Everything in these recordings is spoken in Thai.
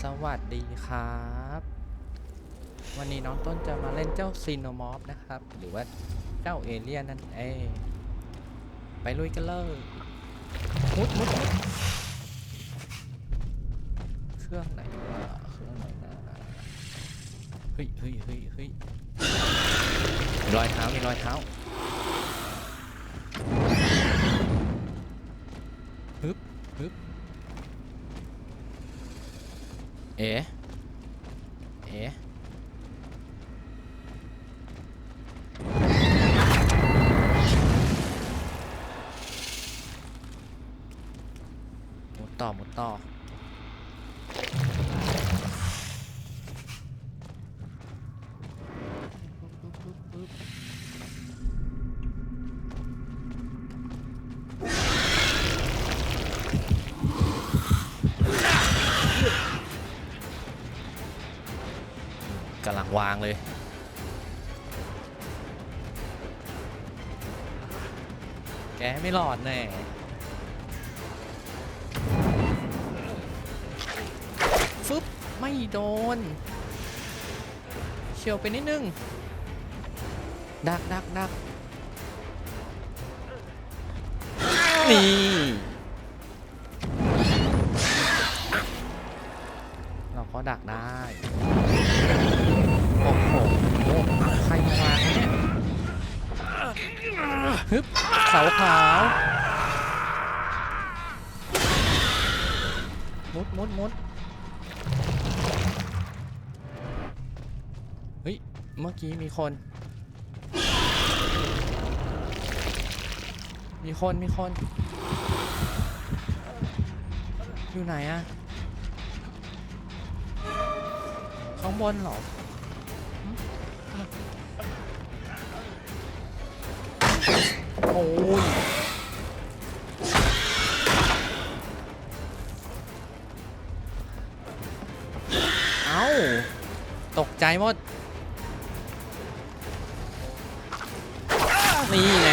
สวัสดีครับ วันนี้น้องต้นจะมาเล่นเจ้าซีโนมอฟนะครับ หรือว่าเจ้าเอเลี่ยนนั่นเองไปลุยกันเลยมุดมุดมุดเครื่องไหนวะเครื่องไหนนะเฮ้ยเฮ้ยเฮ้ยเฮ้ยรอยเท้ามีรอยเท้า เอ๋เอ๋หมุ วางเลย แกไม่รอดแน่ฟึบไม่โดน เฉียวไปนิดนึง ดักดักดักนี่เราก็ดักได้ โอ้โหใครมาวางเนี่ยฮึบเสาขาวมุดมุดมุดเฮ้ย เมื่อกี้มีคน มีคน มีคน อยู่ไหนอะข้างบนเหรอ โอ้ยเอ้า ตกใจหมด นี่ไง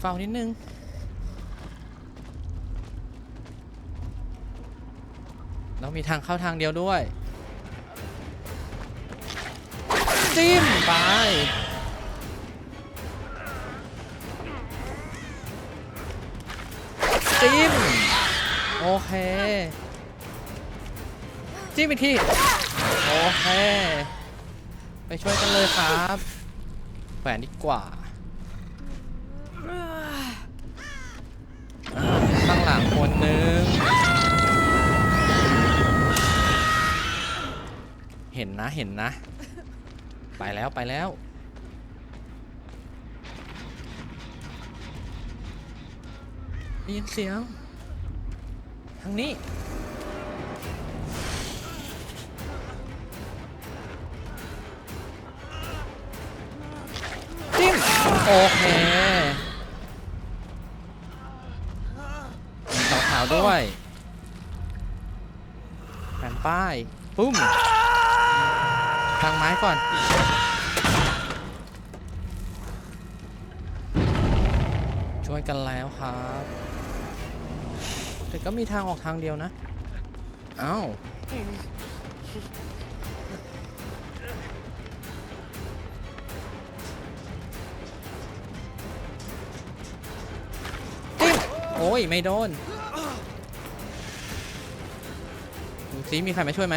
เฝ้านิดนึงเรามีทางเข้าทางเดียวด้วยจิ้มไปจิ้มโอเคจิ้มอีกทีโอเค ไปช่วยกันเลยครับแขวนดีกว่า ข้างหลังคนนึง เห็นนะเห็นนะ ไปแล้วไปแล้ว ได้ยินเสียง ทางนี้ จิ้มโอเคาวด้วยแผ่นป้ายปุ้มทางไม้ก่อน ช่วยกันแล้วครับ แต่ก็มีทางออกทางเดียวนะ เอ้าจิ้มโอ้ย ไม่โดน ซิมีใครมาช่วยไหม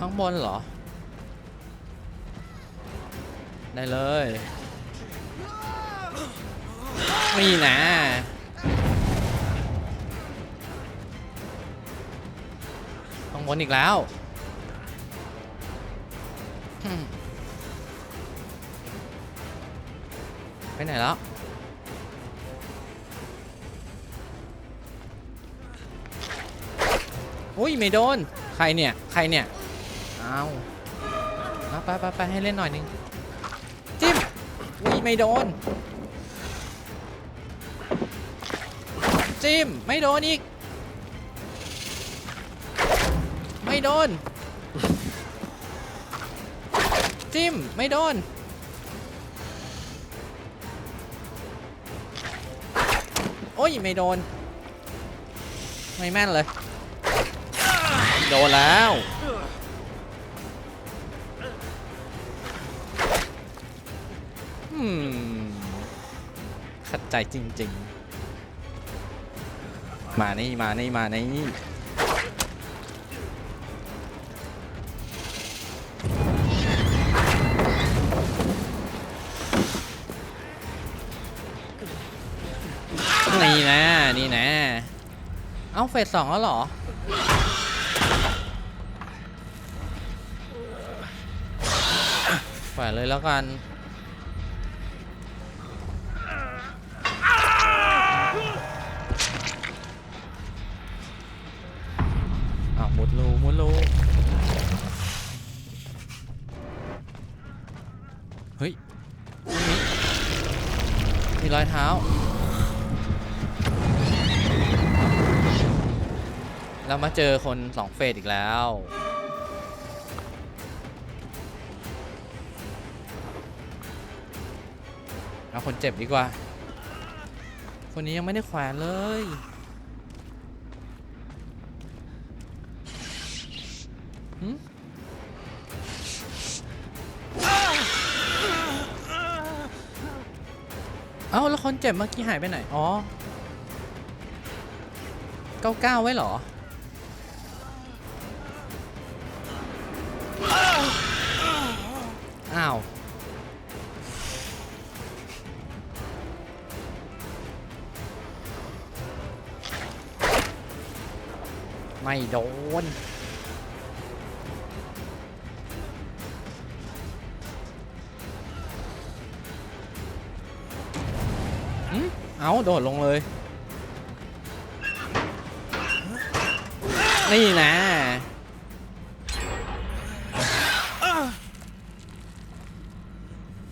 ข้างบนเหรอ ได้เลยนี่นะข้างบนอีกแล้ว ไปไหนแล้ว อุ้ยไม่โดน ใครเนี่ย ใครเนี่ย เอาเอาไปไปไปให้เล่นหน่อยหนึง จิ้ม อุ้ยไม่โดน จิ้ม ไม่โดนอีก ไม่โดน จิ้ม ไม่โดน โอ้ยไม่โดน ไม่แม่นเลย โดนแล้วอืมขัดใจจริง ๆ มานี่ มานี่ มานี่ นะนี่นะเอ้าเฟสสองแล้วเหรอ ปล่อยเลยแล้วกัน เรามาเจอคนสองเฟสอีกแล้ว เอาคนเจ็บดีกว่า คนนี้ยังไม่ได้แขวนเลย เอ้า แล้วคนเจ็บเมื่อกี้หายไปไหน อ๋อเก้าเก้าไว้เหรอ อ้าวไม่โดนอืมเอาโดดลงเลย นี่นะ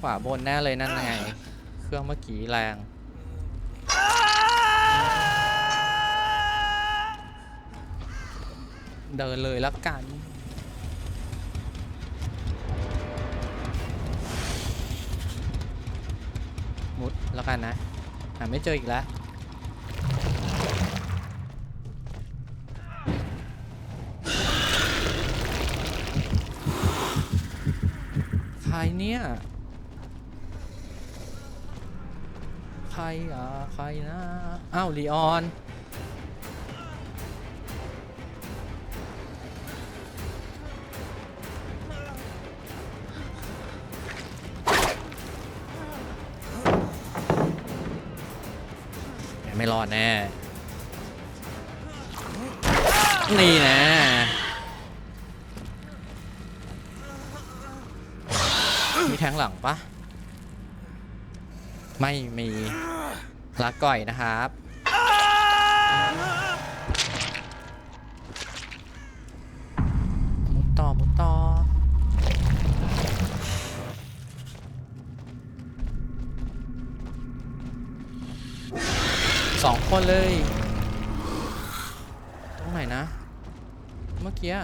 วาบนแน่เลยนั่นไง เครื่องเมื่อกี้แรง เดินเลยแล้วกัน มุดแล้วกันนะ หาไม่เจออีกแล้วใครเนี่ย ใคร อะใครนะอ้าวลีออนไม่รอดแน่ นี่นะมีแทงหลังปะไม่มี ลาก่อยนะครับ มุดต่อ มุดต่อ สองคนเลย ตรงไหนนะ เมื่อกี้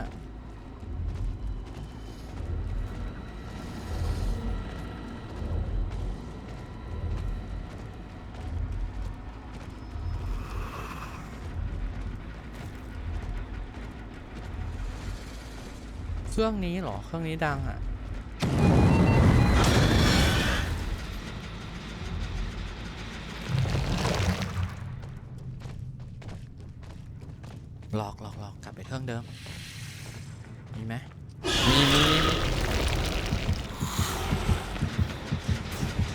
เครื่องนี้เหรอ เครื่องนี้ดังอะ หลอกหลอกหลอกกลับไปเครื่องเดิม มีไหมมีมี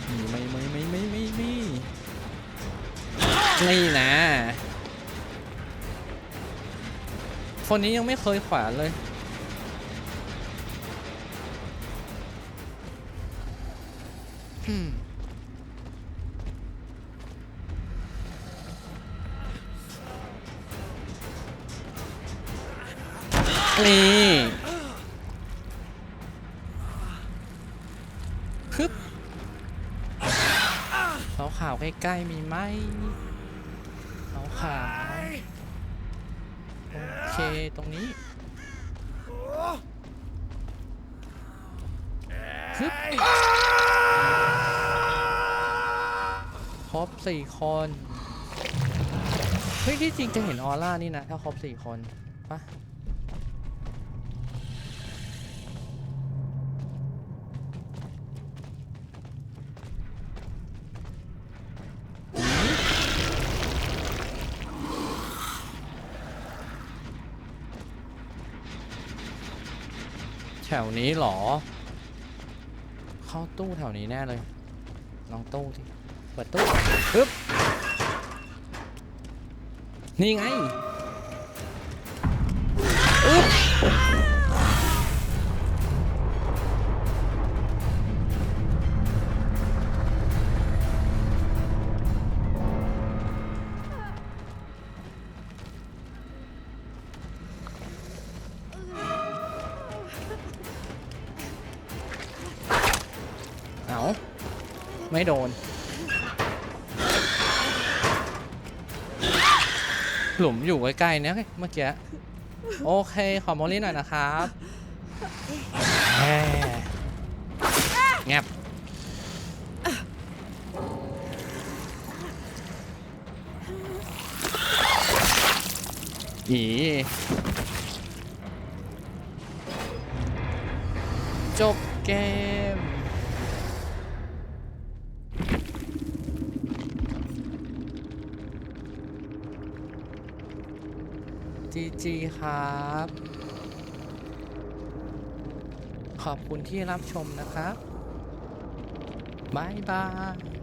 มีไม่ไม่ไม่ไม่ไม่มีนี่นะคนนี้ยังไม่เคยขวานเลย นี่ฮึบขาขาวใกล้ๆมีไหมเขาขาวโอเค ตรงนี้ฮึบ ครบสี่คน เฮ้ย ที่จริงจะเห็นออร่านี่นะ ถ้าครบสี่คนปะแถวนี้หรอ เข้าตู้แถวนี้แน่เลย ลองตู้ทีเปิดตู้ปึ๊บนี่ไงอึ๊บเอาไม่โดน หลุมอยู่ใกล้ๆเนี่ยเมื่อกี้ โอเค ขอโมลี่หน่อยนะครับแหม่แงบอีจบเกม จีจีครับ ขอบคุณที่รับชมนะครับบายบาย